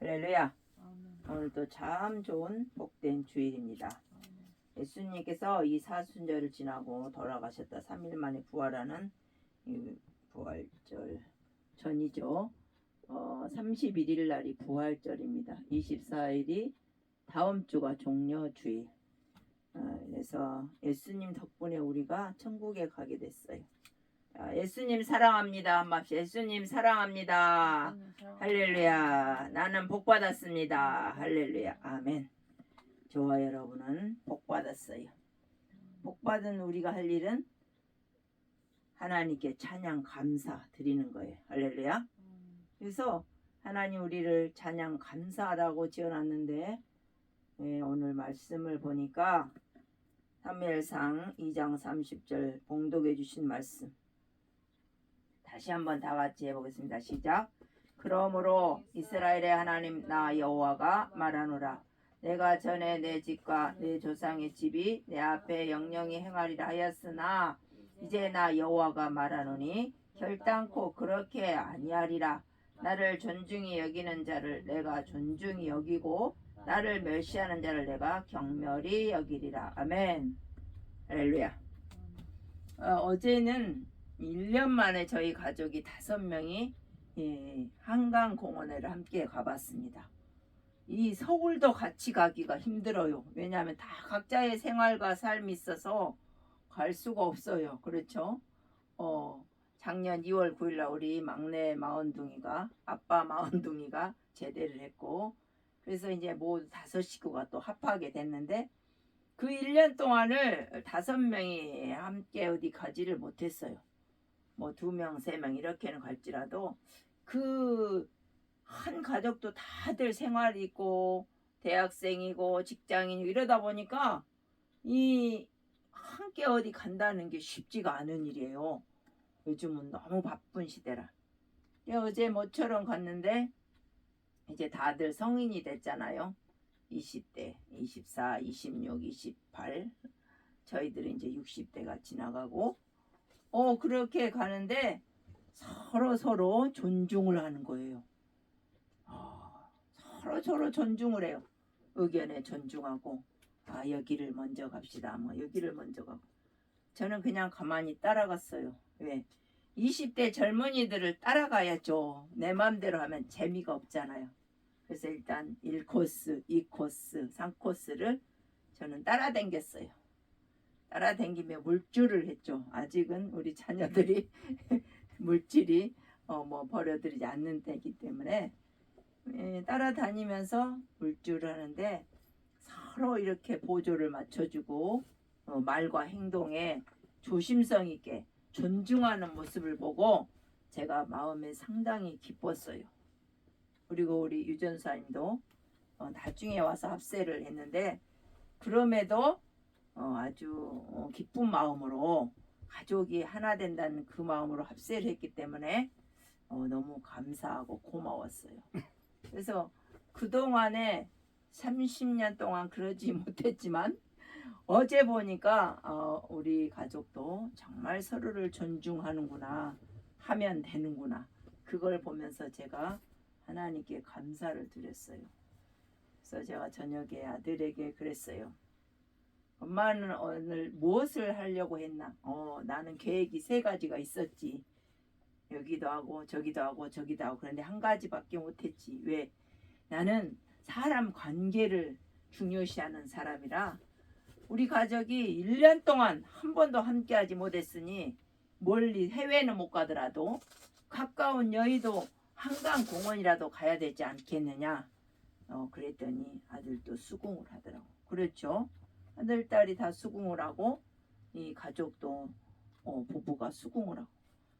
할렐루야. 오늘도 참 좋은 복된 주일입니다. 예수님께서 이 사순절을 지나고 돌아가셨다 3일 만에 부활하는 이 부활절 전이죠. 어, 31일 날이 부활절입니다. 24일이 다음 주가 종려 주일. 어, 그래서 예수님 덕분에 우리가 천국에 가게 됐어요. 자, 예수님 사랑합니다. 한번 합시다. 예수님 사랑합니다. 할렐루야. 나는 복 받았습니다. 할렐루야. 아멘. 저와 여러분은 복 받았어요. 복 받은 우리가 할 일은 하나님께 찬양 감사 드리는 거예요. 할렐루야. 그래서 하나님 우리를 찬양 감사라고 지어놨는데 예, 오늘 말씀을 보니까 사무엘상 2장 30절 봉독해 주신 말씀 다시 한번 다 같이 해보겠습니다. 시작. 그러므로 이스라엘의 하나님 나 여호와가 말하노라. 내가 전에 내 집과 내 조상의 집이 내 앞에 영영히 행하리라 하였으나 이제 나 여호와가 말하노니 결단코 그렇게 아니하리라. 나를 존중히 여기는 자를 내가 존중히 여기고 나를 멸시하는 자를 내가 경멸히 여기리라. 아멘. 할렐루야. 어, 어제는 1년 만에 저희 가족이 다섯 명이 예, 한강 공원에 함께 가봤습니다. 이 서울도 같이 가기가 힘들어요. 왜냐하면 다 각자의 생활과 삶이 있어서 갈 수가 없어요. 그렇죠? 어, 작년 2월 9일날 우리 막내 마흔둥이가 아빠 마흔둥이가 제대를 했고 그래서 이제 모두 다섯 식구가 또 합하게 됐는데 그 1년 동안을 다섯 명이 함께 어디 가지를 못했어요. 뭐 두 명, 세 명 이렇게는 갈지라도 그 한 가족도 다들 생활이 있고 대학생이고 직장인이고 이러다 보니까 이 함께 어디 간다는 게 쉽지가 않은 일이에요. 요즘은 너무 바쁜 시대라. 어제 모처럼 갔는데 이제 다들 성인이 됐잖아요. 20대, 24, 26, 28. 저희들은 이제 60대가 지나가고 어 그렇게 가는데 서로 서로 존중을 하는 거예요. 아, 서로 서로 존중을 해요. 의견에 존중하고 아 여기를 먼저 갑시다. 뭐 여기를 먼저 가고 저는 그냥 가만히 따라갔어요. 왜? 20대 젊은이들을 따라가야죠. 내 마음대로 하면 재미가 없잖아요. 그래서 일단 1코스, 2코스, 3코스를 저는 따라댕겼어요. 따라댕기며 물줄을 했죠. 아직은 우리 자녀들이 물질이 어, 뭐 버려들이지 않는 때이기 때문에 예, 따라다니면서 물줄을 하는데 서로 이렇게 보조를 맞춰주고 어, 말과 행동에 조심성 있게 존중하는 모습을 보고 제가 마음에 상당히 기뻤어요. 그리고 우리 유전사님도 어, 나중에 와서 합세를 했는데 그럼에도 어, 아주 어, 기쁜 마음으로 가족이 하나 된다는 그 마음으로 합세를 했기 때문에 어, 너무 감사하고 고마웠어요. 그래서 그동안에 30년 동안 그러지 못했지만 어제 보니까 어, 우리 가족도 정말 서로를 존중하는구나 하면 되는구나 그걸 보면서 제가 하나님께 감사를 드렸어요. 그래서 제가 저녁에 아들에게 그랬어요. 엄마는 오늘 무엇을 하려고 했나? 어, 나는 계획이 세 가지가 있었지. 여기도 하고 저기도 하고 저기도 하고 그런데 한 가지밖에 못했지. 왜? 나는 사람 관계를 중요시하는 사람이라 우리 가족이 1년 동안 한 번도 함께하지 못했으니 멀리 해외는 못 가더라도 가까운 여의도 한강 공원이라도 가야 되지 않겠느냐. 어, 그랬더니 아들도 수긍을 하더라고. 그렇죠? 아들, 딸이 다 수긍을 하고 이 가족도 어, 부부가 수긍을 하고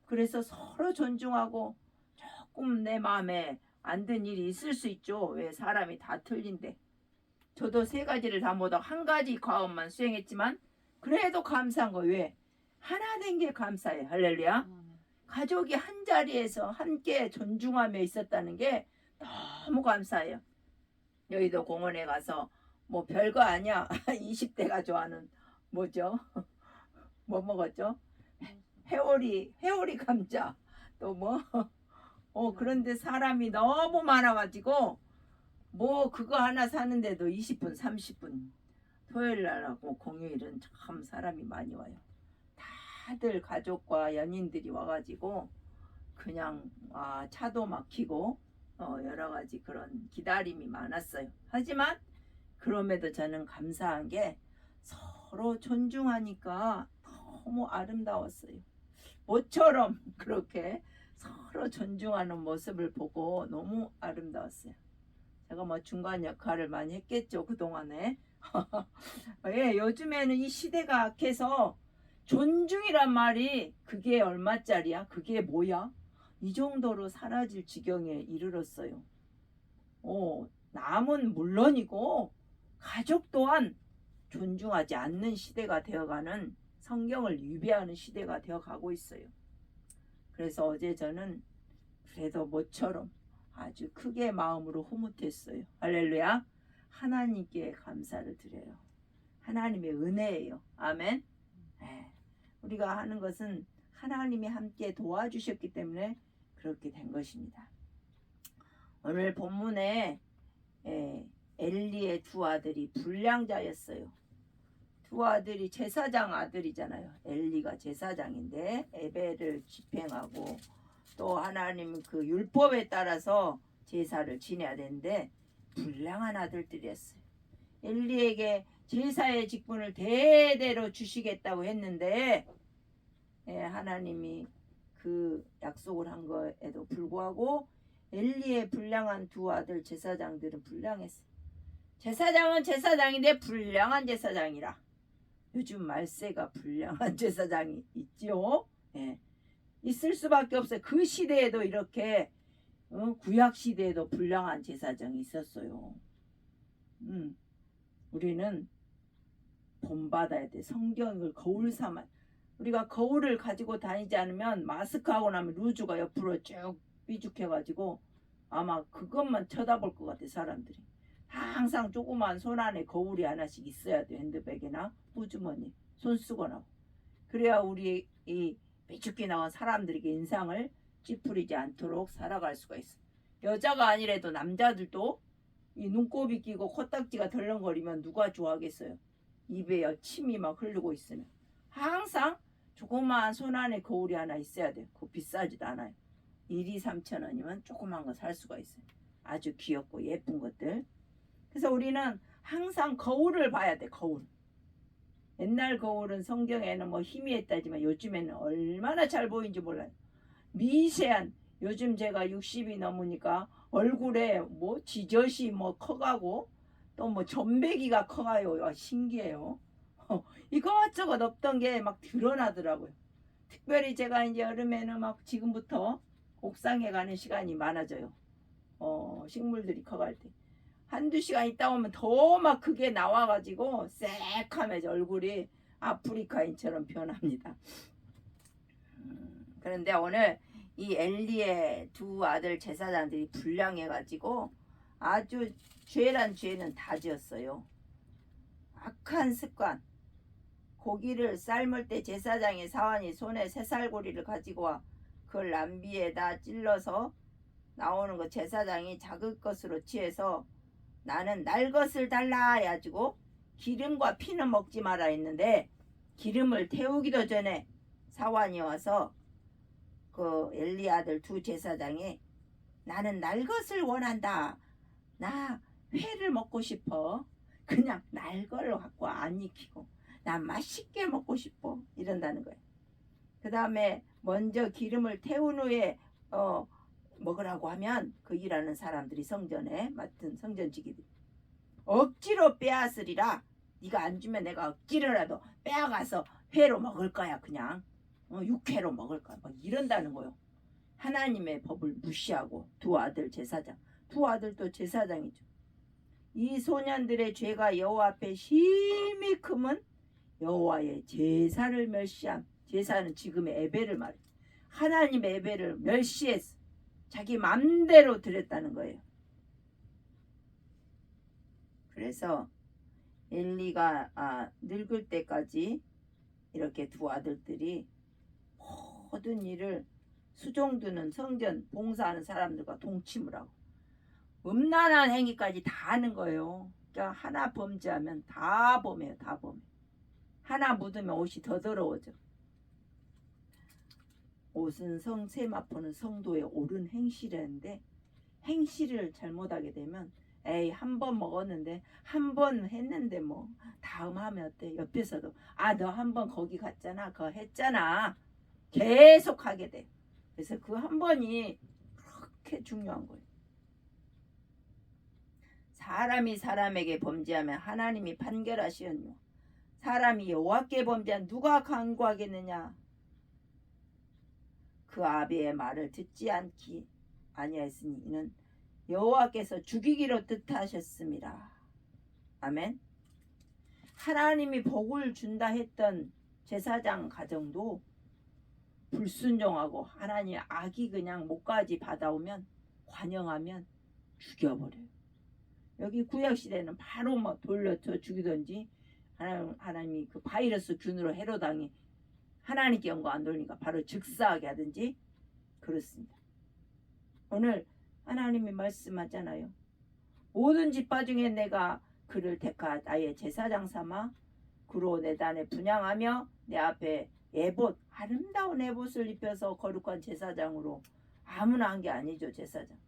그래서 서로 존중하고 조금 내 마음에 안 든 일이 있을 수 있죠. 왜 사람이 다 틀린데. 저도 세 가지를 다 못하고 한 가지 과업만 수행했지만 그래도 감사한 거 왜? 하나 된 게 감사해. 할렐루야. 가족이 한 자리에서 함께 존중하며 있었다는 게 너무 감사해요. 여의도 공원에 가서 뭐 별거 아니야. 20대가 좋아하는 뭐죠? 뭐 먹었죠? 회오리, 회오리 감자. 또 뭐? 어, 그런데 사람이 너무 많아가지고 뭐 그거 하나 사는데도 20분, 30분. 토요일 날하고 공휴일은 참 사람이 많이 와요. 다들 가족과 연인들이 와가지고 그냥 아, 차도 막히고 어, 여러 가지 그런 기다림이 많았어요. 하지만 그럼에도 저는 감사한 게 서로 존중하니까 너무 아름다웠어요. 모처럼 그렇게 서로 존중하는 모습을 보고 너무 아름다웠어요. 제가 뭐 중간 역할을 많이 했겠죠 그동안에. 예, 요즘에는 이 시대가 악해서 존중이란 말이 그게 얼마짜리야? 그게 뭐야? 이 정도로 사라질 지경에 이르렀어요. 어, 남은 물론이고 가족 또한 존중하지 않는 시대가 되어가는 성경을 위배하는 시대가 되어가고 있어요. 그래서 어제 저는 그래도 모처럼 아주 크게 마음으로 흐뭇했어요. 할렐루야. 하나님께 감사를 드려요. 하나님의 은혜예요. 아멘. 네. 우리가 하는 것은 하나님이 함께 도와주셨기 때문에 그렇게 된 것입니다. 오늘 본문에 에, 엘리의 두 아들이 불량자였어요. 두 아들이 제사장 아들이잖아요. 엘리가 제사장인데 에베를 집행하고 또 하나님 그 율법에 따라서 제사를 지내야 되는데 불량한 아들들이었어요. 엘리에게 제사의 직분을 대대로 주시겠다고 했는데 예, 하나님이 그 약속을 한 거에도 불구하고 엘리의 불량한 두 아들 제사장들은 불량했어요. 제사장은 제사장인데 불량한 제사장이라. 요즘 말세가 불량한 제사장이 있죠. 예. 있을 수밖에 없어요. 그 시대에도 이렇게 어, 구약 시대에도 불량한 제사장이 있었어요. 음, 우리는 본받아야 돼. 성경을 거울 삼아. 우리가 거울을 가지고 다니지 않으면 마스크하고 나면 루즈가 옆으로 쭉 삐죽해가지고 아마 그것만 쳐다볼 것 같아 사람들이. 항상 조그만 손 안에 거울이 하나씩 있어야 돼 핸드백이나 호주머니 손 쓰거나 그래야 우리 이 삐죽게 나온 사람들에게 인상을 찌푸리지 않도록 살아갈 수가 있어. 여자가 아니래도 남자들도 이 눈곱이 끼고 코딱지가 덜렁거리면 누가 좋아하겠어요. 입에 침이 막 흐르고 있으면 항상 조그마한 손 안에 거울이 하나 있어야 돼. 그거 비싸지도 않아요. 1, 2, 3천 원이면 조그만 거 살 수가 있어요. 아주 귀엽고 예쁜 것들. 그래서 우리는 항상 거울을 봐야 돼. 거울. 옛날 거울은 성경에는 뭐 희미했다지만 요즘에는 얼마나 잘 보이는지 몰라요. 미세한 요즘 제가 60이 넘으니까 얼굴에 뭐 지젖이 뭐 커가고 또뭐 전배기가 커가요. 와, 신기해요. 어, 이것저것 없던 게 막 드러나더라고요. 특별히 제가 이제 여름에는 막 지금부터 옥상에 가는 시간이 많아져요. 어, 식물들이 커갈 때. 한두 시간 있다 오면 더 막 그게 나와가지고 새카매져 얼굴이 아프리카인처럼 변합니다. 음, 그런데 오늘 이 엘리의 두 아들 제사장들이 불량해가지고 아주 죄란 죄는 다 지었어요. 악한 습관. 고기를 삶을 때 제사장의 사환이 손에 새살고리를 가지고 와 그걸 남비에다 찔러서 나오는 거 제사장이 작을 것으로 취해서 나는 날 것을 달라 해가지고 기름과 피는 먹지 마라 했는데 기름을 태우기도 전에 사환이 와서 그 엘리 아들 두 제사장이 나는 날 것을 원한다. 나 회를 먹고 싶어. 그냥 날 걸로 갖고 안 익히고 나 맛있게 먹고 싶어 이런다는 거예요. 그 다음에 먼저 기름을 태운 후에 어 먹으라고 하면 그 일하는 사람들이 성전에 맡은 성전지기들 억지로 빼앗으리라. 네가 안 주면 내가 억지로라도 빼앗가서 회로 먹을 거야 그냥. 어, 육회로 먹을 거야. 막 이런다는 거요. 하나님의 법을 무시하고 두 아들 제사장 두 아들도 제사장이죠. 이 소년들의 죄가 여호와 앞에 힘이 크면 여호와의 제사를 멸시함. 제사는 지금의 에베를 말해. 하나님의 에베를 멸시했어 자기 맘대로 드렸다는 거예요. 그래서 엘리가 아, 늙을 때까지 이렇게 두 아들들이 모든 일을 수종드는 성전 봉사하는 사람들과 동침을 하고 음란한 행위까지 다 하는 거예요. 그러니까 하나 범죄하면 다 범해요. 다 범해. 하나 묻으면 옷이 더 더러워져. 옷은 성 세 마포는 성도의 옳은 행실이라는데 행실을 잘못하게 되면 에이 한 번 먹었는데 한 번 했는데 뭐 다음 하면 어때? 옆에서도 아 너 한 번 거기 갔잖아. 그거 했잖아. 계속 하게 돼. 그래서 그 한 번이 그렇게 중요한 거예요. 사람이 사람에게 범죄하면 하나님이 판결하시었노. 사람이 여호와께 범죄한 누가 강구하겠느냐? 그 아비의 말을 듣지 않기 아니하였으니 이는 여호와께서 죽이기로 뜻하셨습니다. 아멘. 하나님이 복을 준다 했던 제사장 가정도 불순종하고 하나님 악이 그냥 목까지 받아오면 관영하면 죽여버려요. 여기 구약 시대는 바로 막 돌려쳐 죽이든지 하나님, 하나님이 그 바이러스 균으로 헤로당이 하나님께 연고 안 돌리니까 바로 즉사하게 하든지 그렇습니다. 오늘 하나님이 말씀하잖아요. 모든 집파 중에 내가 그를 택하 나의 제사장 삼아 그로 내 단에 분양하며 내 앞에 에봇 아름다운 에봇을 입혀서 거룩한 제사장으로 아무나 한 게 아니죠 제사장.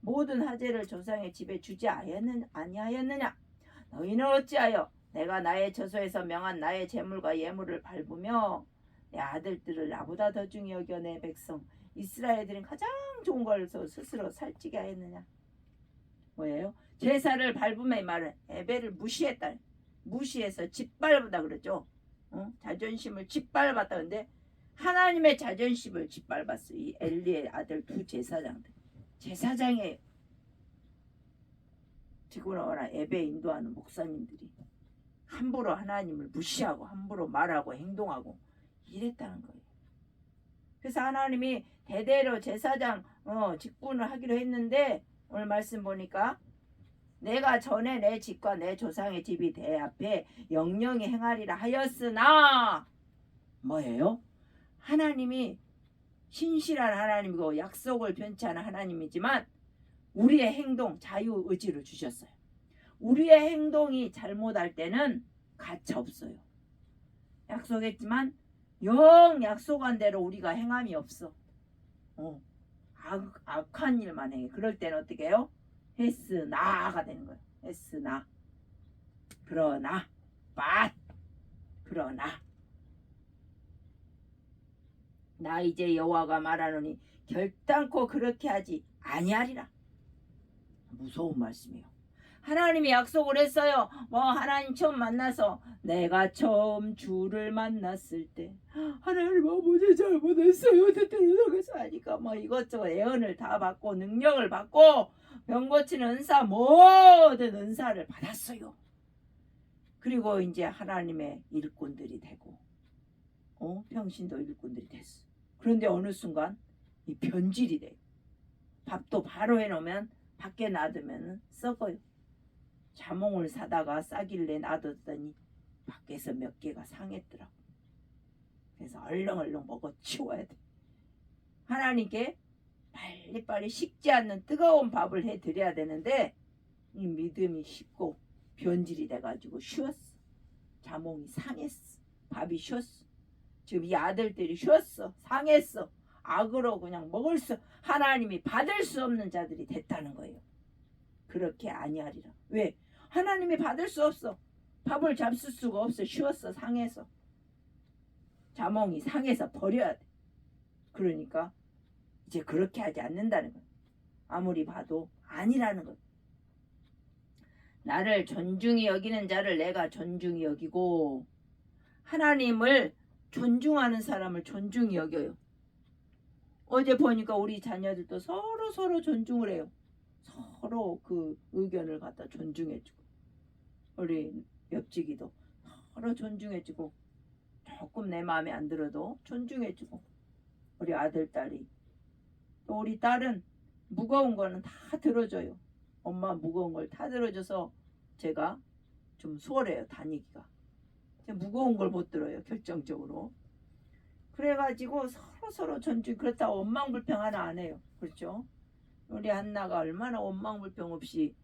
모든 하제를 조상의 집에 주지 아니하였느- 아니하였느냐? 너희는 어찌하여 내가 나의 저소에서 명한 나의 재물과 예물을 밟으며 내 아들들을 나보다 더 중히 여겨 내 백성 이스라엘들은 가장 좋은 걸 스스로 살찌게 하였느냐? 뭐예요? 제사를 밟음의 말은 에베를 무시했다. 무시해서 짓밟다 그러죠. 어? 자존심을 짓밟았다 근데 하나님의 자존심을 짓밟았어. 이 엘리의 아들 두 제사장들. 제사장의 지구나라 예배 인도하는 목사님들이 함부로 하나님을 무시하고 함부로 말하고 행동하고 이랬다는 거예요. 그래서 하나님이 대대로 제사장 어, 직분을 하기로 했는데 오늘 말씀 보니까 내가 전에 내 집과 내 조상의 집이 대 앞에 영영이 행하리라 하였으나 뭐예요? 하나님이 신실한 하나님이고 약속을 변치 않은 하나님이지만 우리의 행동 자유 의지를 주셨어요. 우리의 행동이 잘못할 때는 가차 없어요. 약속했지만 영 약속한 대로 우리가 행함이 없어. 어, 악, 악한 일만 해. 그럴 때는 어떻게 해요? 했으나가 되는 거예요. 했으나 그러나 but 그러나 나 이제 여호와가 말하노니 결단코 그렇게 하지 아니하리라. 무서운 말씀이에요. 하나님이 약속을 했어요. 뭐 하나님 처음 만나서 내가 처음 주를 만났을 때 하나님 아버지 잘못했어요. 속에서 하니까 뭐 이것저것 예언을 다 받고 능력을 받고 병 고치는 은사 모든 은사를 받았어요. 그리고 이제 하나님의 일꾼들이 되고 어? 평신도 일꾼들이 됐어. 그런데 어느 순간 이 변질이 돼. 밥도 바로 해놓으면 밖에 놔두면 썩어요. 자몽을 사다가 싸길래 놔뒀더니 밖에서 몇 개가 상했더라고. 그래서 얼렁얼렁 먹어 치워야 돼. 하나님께 빨리빨리 식지 않는 뜨거운 밥을 해 드려야 되는데 이 믿음이 식고 변질이 돼가지고 쉬었어. 자몽이 상했어. 밥이 쉬었어. 지금 이 아들들이 쉬었어. 상했어. 악으로 그냥 먹을 수 하나님이 받을 수 없는 자들이 됐다는 거예요. 그렇게 아니하리라. 왜? 하나님이 받을 수 없어. 밥을 잡술 수가 없어. 쉬었어. 상해서. 자몽이 상해서 버려야 돼. 그러니까 이제 그렇게 하지 않는다는 거예요. 아무리 봐도 아니라는 거예요. 나를 존중히 여기는 자를 내가 존중히 여기고 하나님을 존중하는 사람을 존중히 여겨요. 어제 보니까 우리 자녀들도 서로 서로 존중을 해요. 서로 그 의견을 갖다 존중해주고 우리 옆지기도 서로 존중해주고 조금 내 마음에 안 들어도 존중해주고 우리 아들 딸이 또 우리 딸은 무거운 거는 다 들어줘요. 엄마 무거운 걸 다 들어줘서 제가 좀 수월해요 다니기가. 무거운 걸 못 들어요 결정적으로. 그래가지고 서로 서로 존중 그렇다고 원망불평 하나 안 해요. 그렇죠? 우리 한나가 얼마나 원망불평 없이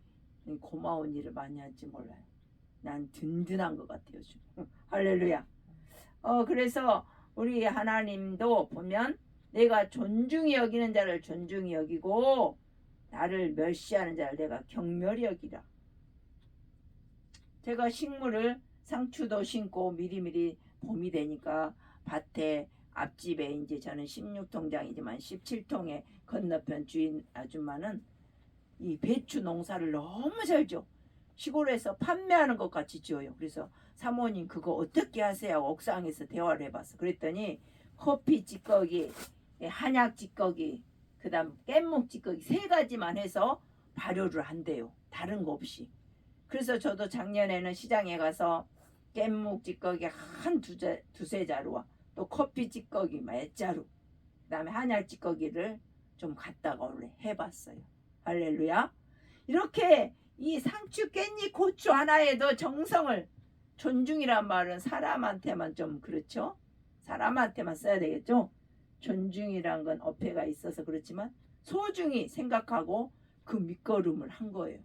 고마운 일을 많이 할지 몰라요. 난 든든한 것 같아요. 할렐루야. 어 그래서 우리 하나님도 보면 내가 존중히 여기는 자를 존중히 여기고 나를 멸시하는 자를 내가 경멸히 여기라. 제가 식물을 상추도 심고 미리미리 봄이 되니까 밭에 앞집에 이제 저는 16통장이지만 17통의 건너편 주인 아줌마는 이 배추 농사를 너무 잘 줘. 시골에서 판매하는 것 같이 지어요. 그래서 사모님 그거 어떻게 하세요? 옥상에서 대화를 해봤어. 그랬더니 커피 찌꺼기, 예, 한약 찌꺼기, 그 다음 깻묵 찌꺼기 세 가지만 해서 발효를 한대요. 다른 거 없이. 그래서 저도 작년에는 시장에 가서 깻묵 찌꺼기 한 두세, 두세 자루와 또 커피 찌꺼기 몇 자루 그 다음에 한약 찌꺼기를 좀 갖다가 원래 해봤어요. 할렐루야. 이렇게 이 상추 깻잎 고추 하나에도 정성을 존중이란 말은 사람한테만 좀 그렇죠. 사람한테만 써야 되겠죠. 존중이란 건 어폐가 있어서 그렇지만 소중히 생각하고 그 밑거름을 한 거예요.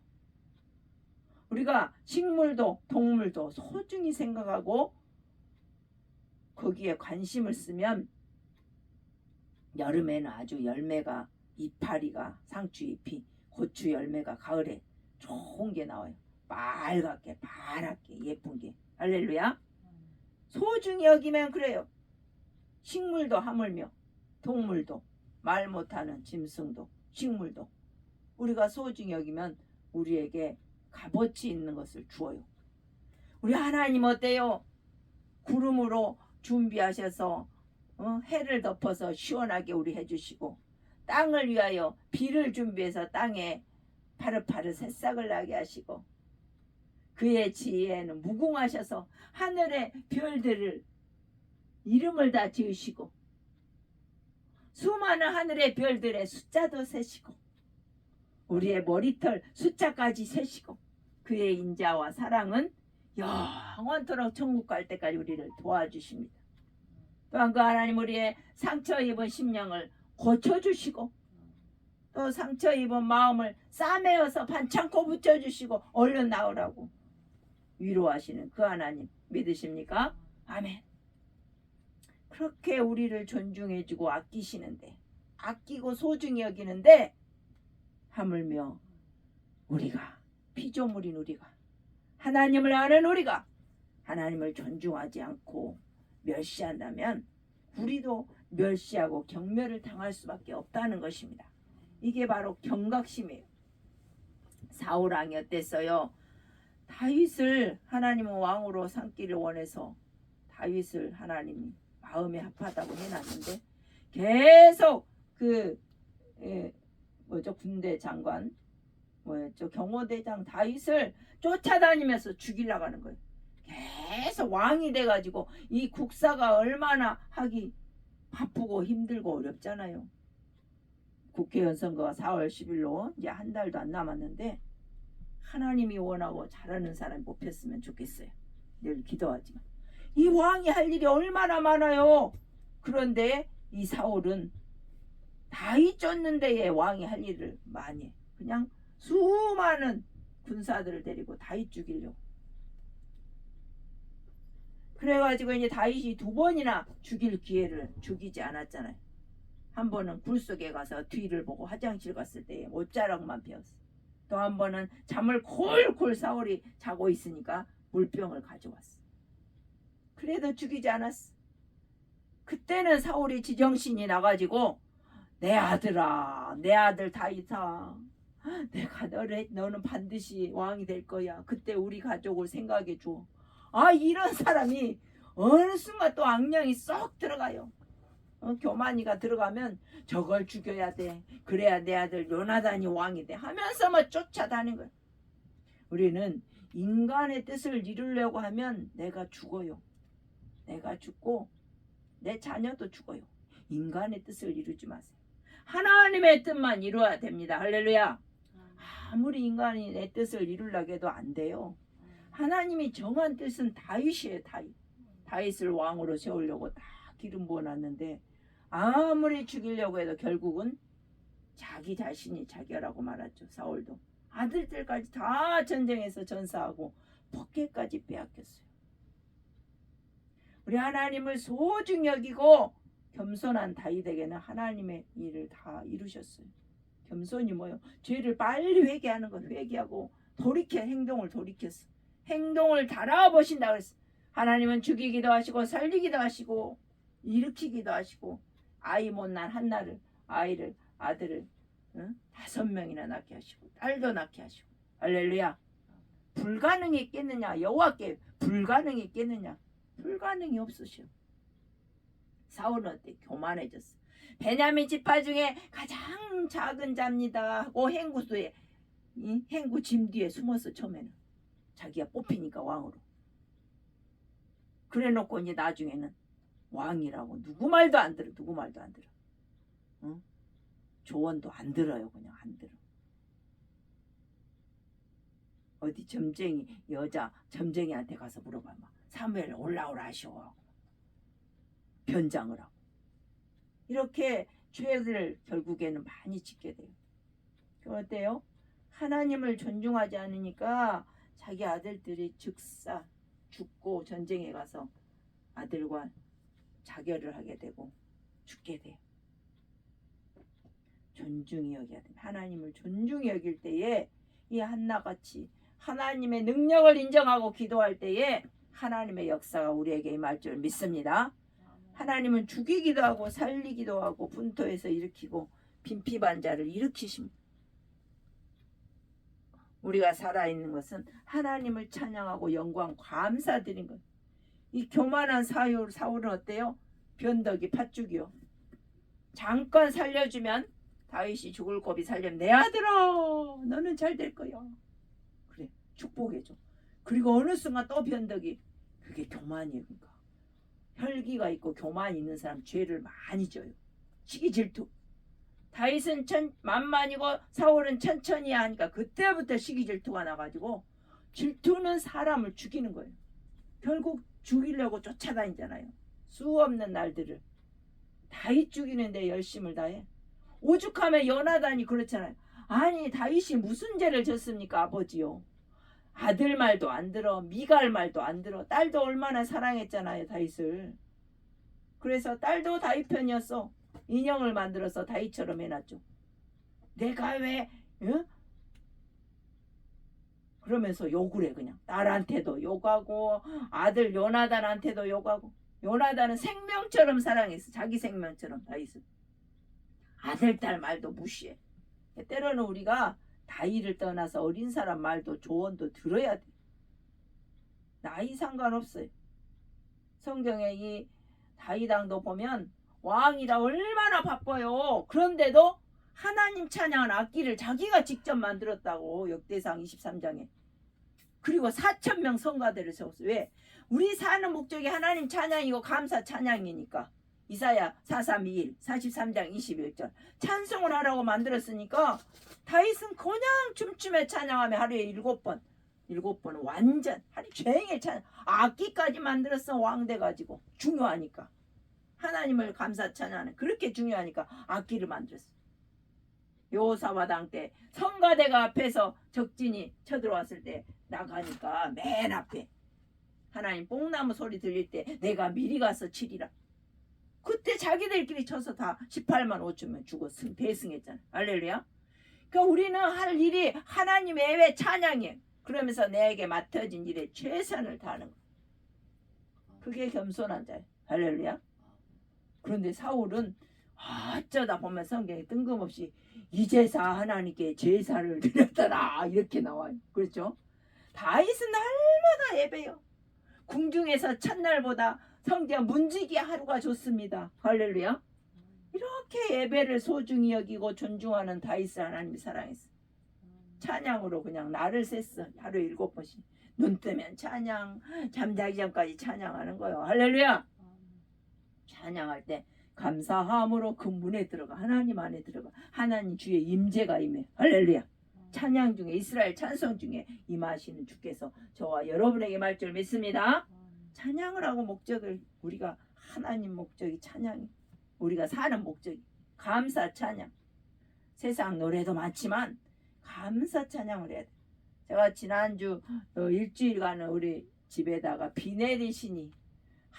우리가 식물도 동물도 소중히 생각하고 거기에 관심을 쓰면 여름에는 아주 열매가 이파리가 상추 잎이 고추 열매가 가을에 좋은 게 나와요. 빨갛게 파랗게 예쁜 게 할렐루야. 소중히 여기면 그래요. 식물도 하물며 동물도 말 못하는 짐승도 식물도 우리가 소중히 여기면 우리에게 값어치 있는 것을 주어요. 우리 하나님 어때요? 구름으로 준비하셔서 어? 해를 덮어서 시원하게 우리 해주시고 땅을 위하여 비를 준비해서 땅에 파릇파릇 새싹을 나게 하시고 그의 지혜에는 무궁하셔서 하늘의 별들을 이름을 다 지으시고 수많은 하늘의 별들의 숫자도 세시고 우리의 머리털 숫자까지 세시고 그의 인자와 사랑은 영원토록 천국 갈 때까지 우리를 도와주십니다. 또한 그 하나님 우리의 상처 입은 심령을 고쳐주시고 또 상처 입은 마음을 싸매어서 반창고 붙여주시고 얼른 나오라고 위로하시는 그 하나님 믿으십니까? 아멘. 그렇게 우리를 존중해주고 아끼시는데 아끼고 소중히 여기는데 하물며 우리가 피조물인 우리가 하나님을 아는 우리가 하나님을 존중하지 않고 멸시한다면 우리도 멸시하고 경멸을 당할 수밖에 없다는 것입니다. 이게 바로 경각심이에요. 사울 왕이 어땠어요? 다윗을 하나님은 왕으로 삼기를 원해서 다윗을 하나님이 마음에 합하다고 해놨는데 계속 그 예, 뭐죠 군대 장관 뭐였죠 경호대장 다윗을 쫓아다니면서 죽이려고 하는 거예요. 계속 왕이 돼가지고 이 국사가 얼마나 하기 바쁘고 힘들고 어렵잖아요. 국회의원 선거가 4월 10일로 이제 한 달도 안 남았는데 하나님이 원하고 잘하는 사람 뽑혔으면 좋겠어요. 늘 기도하지만 이 왕이 할 일이 얼마나 많아요. 그런데 이 사울은 다이 쫓는 데에 왕이 할 일을 많이 해. 그냥 수많은 군사들을 데리고 다이 죽이려고. 그래가지고 이제 다윗이 두 번이나 죽일 기회를 죽이지 않았잖아요. 한 번은 굴 속에 가서 뒤를 보고 화장실 갔을 때 옷자락만 베었어. 또 한 번은 잠을 콜콜 사울이 자고 있으니까 물병을 가져왔어. 그래도 죽이지 않았어. 그때는 사울이 지정신이 나가지고 내 아들아, 내 아들 다윗아, 내가 너를 너는 반드시 왕이 될 거야. 그때 우리 가족을 생각해 줘. 아 이런 사람이 어느 순간 또 악령이 쏙 들어가요. 어, 교만이가 들어가면 저걸 죽여야 돼. 그래야 내 아들 요나단이 왕이 돼. 하면서 뭐 쫓아다니는 거야. 우리는 인간의 뜻을 이루려고 하면 내가 죽어요. 내가 죽고 내 자녀도 죽어요. 인간의 뜻을 이루지 마세요. 하나님의 뜻만 이루어야 됩니다. 할렐루야. 아무리 인간이 내 뜻을 이루려고 해도 안 돼요. 하나님이 정한 뜻은 다윗이에요. 다윗. 다윗을 왕으로 세우려고 다 기름 부어놨는데 아무리 죽이려고 해도 결국은 자기 자신이 자기라고 말하죠. 사울도 아들들까지 다 전쟁에서 전사하고 법계까지 빼앗겼어요. 우리 하나님을 소중히 여기고 겸손한 다윗에게는 하나님의 일을 다 이루셨어요. 겸손이 뭐요? 죄를 빨리 회개하는 것 회개하고 돌이켜 행동을 돌이켰어. 행동을 달아보신다 그랬어. 하나님은 죽이기도 하시고 살리기도 하시고 일으키기도 하시고 아이 못난 한나를 아이를 아들을 응? 다섯 명이나 낳게 하시고 딸도 낳게 하시고. 할렐루야. 불가능했겠느냐? 여호와께 불가능했겠느냐? 불가능이 없으셔. 사울은 어때? 교만해졌어. 베냐민 지파 중에 가장 작은 자입니다. 하고 행구수에 이 행구 짐 뒤에 숨어서 처음에는 자기가 뽑히니까 왕으로. 그래놓고 이제 나중에는 왕이라고. 누구 말도 안 들어 누구 말도 안 들어. 응? 조언도 안 들어요 그냥 안 들어. 어디 점쟁이 여자 점쟁이한테 가서 물어봐 막 사무엘 올라오라 하시오 변장을 하고. 이렇게 죄를 결국에는 많이 짓게 돼요. 그럼 어때요? 하나님을 존중하지 않으니까 자기 아들들이 즉사 죽고 전쟁에 가서 아들과 자결을 하게 되고 죽게 돼요. 존중히 여겨야 돼. 하나님을 존중히 여길 때에 이 한나같이 하나님의 능력을 인정하고 기도할 때에 하나님의 역사가 우리에게 임할 줄 믿습니다. 하나님은 죽이기도 하고 살리기도 하고 분토에서 일으키고 빈피반자를 일으키십니다. 우리가 살아있는 것은 하나님을 찬양하고 영광 감사드린 것. 이 교만한 사울, 사울은 어때요? 변덕이 팥죽이요. 잠깐 살려주면 다윗이 죽을 고비 살려면 내 아들아 너는 잘 될 거야. 그래 축복해줘. 그리고 어느 순간 또 변덕이 그게 교만이에요. 그러니까. 혈기가 있고 교만 있는 사람 죄를 많이 져요. 시기 질투. 다윗은 천, 만만이고 사울은 천천히 하니까 그때부터 시기 질투가 나가지고 질투는 사람을 죽이는 거예요. 결국 죽이려고 쫓아다니잖아요. 수 없는 날들을 다윗 죽이는데 열심을 다해. 오죽하면 연하다니 그렇잖아요. 아니 다윗이 무슨 죄를 졌습니까 아버지요. 아들 말도 안 들어 미갈 말도 안 들어 딸도 얼마나 사랑했잖아요 다윗을. 그래서 딸도 다윗 편이었어. 인형을 만들어서 다윗처럼 해놨죠. 내가 왜 응? 그러면서 욕을 해 그냥. 딸한테도 욕하고 아들 요나단한테도 욕하고. 요나단은 생명처럼 사랑했어. 자기 생명처럼 다윗은 아들 딸 말도 무시해. 때로는 우리가 다윗을 떠나서 어린 사람 말도 조언도 들어야 돼. 나이 상관없어요. 성경에 이 다윗왕도 보면 왕이라 얼마나 바빠요. 그런데도 하나님 찬양한 악기를 자기가 직접 만들었다고 역대상 23장에 그리고 4천 명 성가대를 세웠어 왜? 우리 사는 목적이 하나님 찬양이고 감사 찬양이니까. 이사야 4321 43장 21절. 찬송을 하라고 만들었으니까 다윗은 그냥 춤추며 찬양하며 하루에 일곱 번 일곱 번 완전 하루 종일 찬양 악기까지 만들었어 왕돼 가지고 중요하니까. 하나님을 감사 찬양하는 그렇게 중요하니까 악기를 만들었어 요사마당 때 성가대가 앞에서 적진이 쳐들어왔을 때 나가니까 맨 앞에 하나님 뽕나무 소리 들릴 때 내가 미리 가서 치리라. 그때 자기들끼리 쳐서 다 18만 5천명 죽었음 배승했잖아. 알렐루야. 그러니까 우리는 할 일이 하나님 외에 찬양이에요 그러면서 내게 맡겨진 일에 최선을 다하는 거 그게 겸손한 자예요 할렐루야. 그런데 사울은 어쩌다 보면 성경에 뜬금없이 이 제사 하나님께 제사를 드렸더라 이렇게 나와요. 그렇죠? 다윗은 날마다 예배요. 궁중에서 첫날보다 성전 문지기 하루가 좋습니다. 할렐루야. 이렇게 예배를 소중히 여기고 존중하는 다윗을 하나님이 사랑했어. 찬양으로 그냥 나를 셌어. 하루에 일곱 번씩. 눈 뜨면 찬양, 잠자기 전까지 찬양하는 거예요. 할렐루야. 찬양할 때 감사함으로 그 문에 들어가. 하나님 안에 들어가. 하나님 주의 임재가 임해. 할렐루야. 찬양 중에 이스라엘 찬송 중에 임하시는 주께서 저와 여러분에게 말 줄 믿습니다. 찬양을 하고 목적을 우리가 하나님 목적이 찬양이 우리가 사는 목적이 감사 찬양. 세상 노래도 많지만 감사 찬양을 해야 돼. 제가 지난주 어, 일주일간은 우리 집에다가 비 내리시니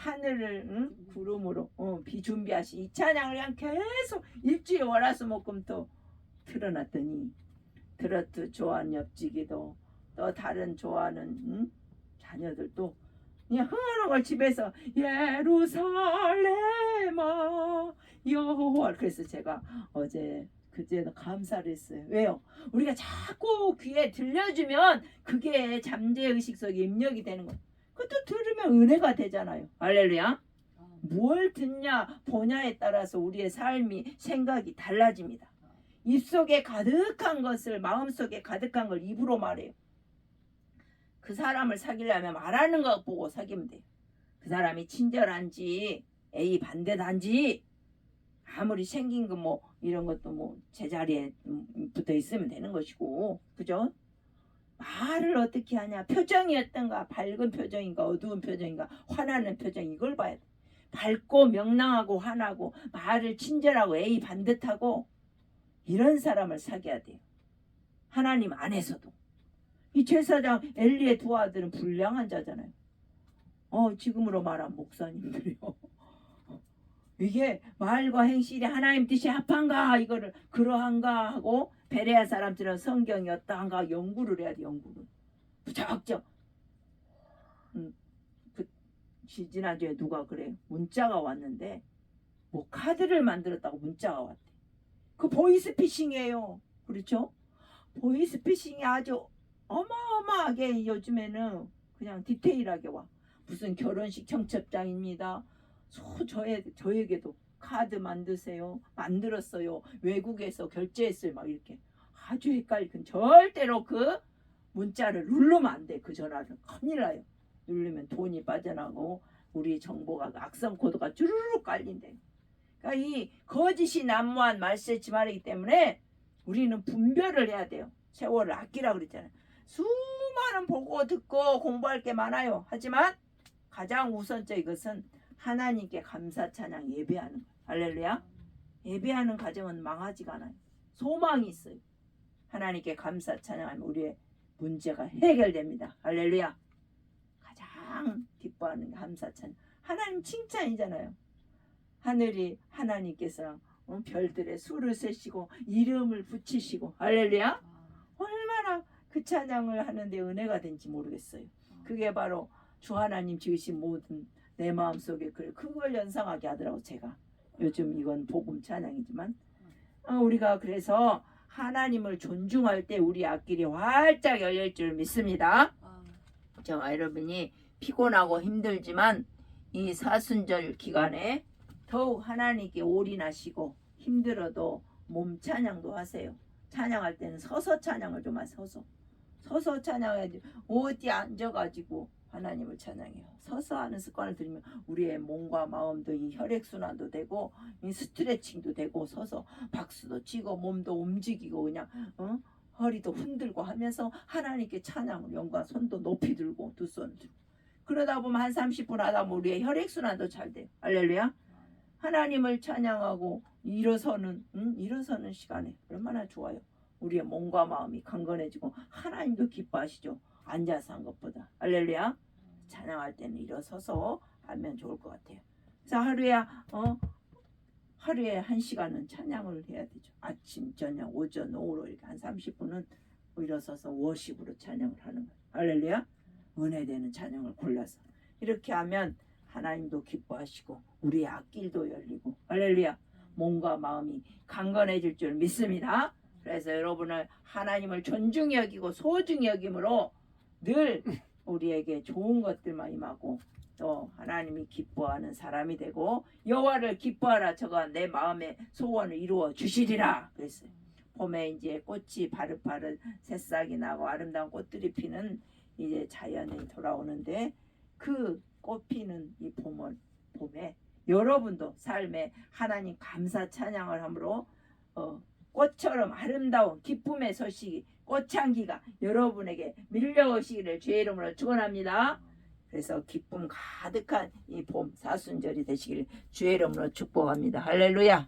하늘을 응? 구름으로 어, 비 준비하시 이 찬양을 그냥 계속 일주일 월화수목금또 틀어놨더니 트로트 좋아하는 옆지기도 또 다른 좋아하는 응? 자녀들도 그냥 흥하는 걸 집에서 예루살렘아 여호와 그래서 제가 어제 그제는 감사를 했어요. 왜요? 우리가 자꾸 귀에 들려주면 그게 잠재의식 속에 입력이 되는 거예요. 그것도 들으면 은혜가 되잖아요. 할렐루야. 뭘 듣냐 보냐에 따라서 우리의 삶이 생각이 달라집니다. 입속에 가득한 것을 마음속에 가득한 걸 입으로 말해요. 그 사람을 사귀려면 말하는 것 보고 사귀면 돼요. 그 사람이 친절한지 A 반대단지 아무리 생긴 거 뭐 이런 것도 뭐 제자리에 음, 붙어 있으면 되는 것이고 그죠? 말을 어떻게 하냐. 표정이 어떤가 밝은 표정인가 어두운 표정인가 화나는 표정 이걸 봐야 돼. 밝고 명랑하고 화나고 말을 친절하고 A 반듯하고 이런 사람을 사귀어야 돼요. 하나님 안에서도. 이 제사장 엘리의 두 아들은 불량한 자잖아요. 어 지금으로 말하면 목사님들이요. 이게 말과 행실이 하나님 뜻이 합한가 이거를 그러한가 하고 베레아 사람들은 성경이 어떠한가 연구를 해야 돼 연구를. 무작정 음, 그 지- 지난주에 누가 그래? 문자가 왔는데 뭐 카드를 만들었다고 문자가 왔대. 그 보이스피싱이에요. 그렇죠? 보이스피싱이 아주 어마어마하게 요즘에는 그냥 디테일하게 와. 무슨 결혼식 청첩장입니다. 저, 저에, 저에게도 카드 만드세요. 만들었어요. 외국에서 결제했어요. 막 이렇게. 아주 헷갈리건 절대로 그 문자를 누르면 안 돼. 그 전화를. 큰일 나요. 누르면 돈이 빠져나가고 우리 정보가 악성 코드가 주르륵 깔린대. 그러니까 이 거짓이 난무한 말세치 말이기 때문에 우리는 분별을 해야 돼요. 세월을 아끼라 그랬잖아요. 수많은 보고 듣고 공부할 게 많아요. 하지만 가장 우선적 이것은 하나님께 감사 찬양 예배하는 거예요. 할렐루야. 예배하는 가정은 망하지가 않아요. 소망이 있어요. 하나님께 감사 찬양하면 우리의 문제가 해결됩니다. 할렐루야. 가장 기뻐하는 게 감사 찬양. 하나님 칭찬이잖아요. 하늘이 하나님께서 어, 별들의 수를 세시고 이름을 붙이시고 할렐루야. 얼마나 그 찬양을 하는데 은혜가 된지 모르겠어요. 그게 바로 주 하나님 지으신 모든 내 마음속에 그 그걸 연상하게 하더라고 제가 요즘 이건 복음 찬양이지만 어, 우리가 그래서 하나님을 존중할 때 우리 앞길이 활짝 열릴 줄 믿습니다. 저 여러분이 피곤하고 힘들지만 이 사순절 기간에 더욱 하나님께 올인하시고 힘들어도 몸 찬양도 하세요. 찬양할 때는 서서 찬양을 좀 하세요. 서서 서서 찬양해야지 어디 앉아가지고 하나님을 찬양해요. 서서 하는 습관을 들이면 우리의 몸과 마음도 이 혈액 순환도 되고 이 스트레칭도 되고 서서 박수도 치고 몸도 움직이고 그냥 어? 허리도 흔들고 하면서 하나님께 찬양을 영광 손도 높이 들고 두손 들고 그러다 보면 한 30분 하다 보면 우리의 혈액 순환도 잘 돼요. 할렐루야. 하나님을 찬양하고 일어서는 음? 일어서는 시간에 얼마나 좋아요. 우리의 몸과 마음이 강건해지고 하나님도 기뻐하시죠. 앉아서 한 것보다 할렐루야 찬양할 때는 일어서서 하면 좋을 것 같아요. 그래서 하루에 어 하루에 한 시간은 찬양을 해야 되죠. 아침, 저녁, 오전, 오후로 이렇게 한 30분은 일어서서 워십으로 찬양을 하는 거예요. 할렐루야 은혜되는 찬양을 골라서 이렇게 하면 하나님도 기뻐하시고 우리의 앞길도 열리고 할렐루야 몸과 마음이 강건해질 줄 믿습니다. 그래서 여러분을 하나님을 존중히 여기고 소중히 여김으로 늘 우리에게 좋은 것들만 임하고 또 하나님이 기뻐하는 사람이 되고 여호와를 기뻐하라 저가 내 마음의 소원을 이루어 주시리라 그랬어요. 봄에 이제 꽃이 바르바르 새싹이 나고 아름다운 꽃들이 피는 이제 자연이 돌아오는데 그 꽃 피는 이 봄을 봄에 여러분도 삶에 하나님 감사 찬양을 함으로 어, 꽃처럼 아름다운 기쁨의 소식이 꽃향기가 여러분에게 밀려오시기를 주의 이름으로 축원합니다. 그래서 기쁨 가득한 이 봄 사순절이 되시기를 주의 이름으로 축복합니다. 할렐루야.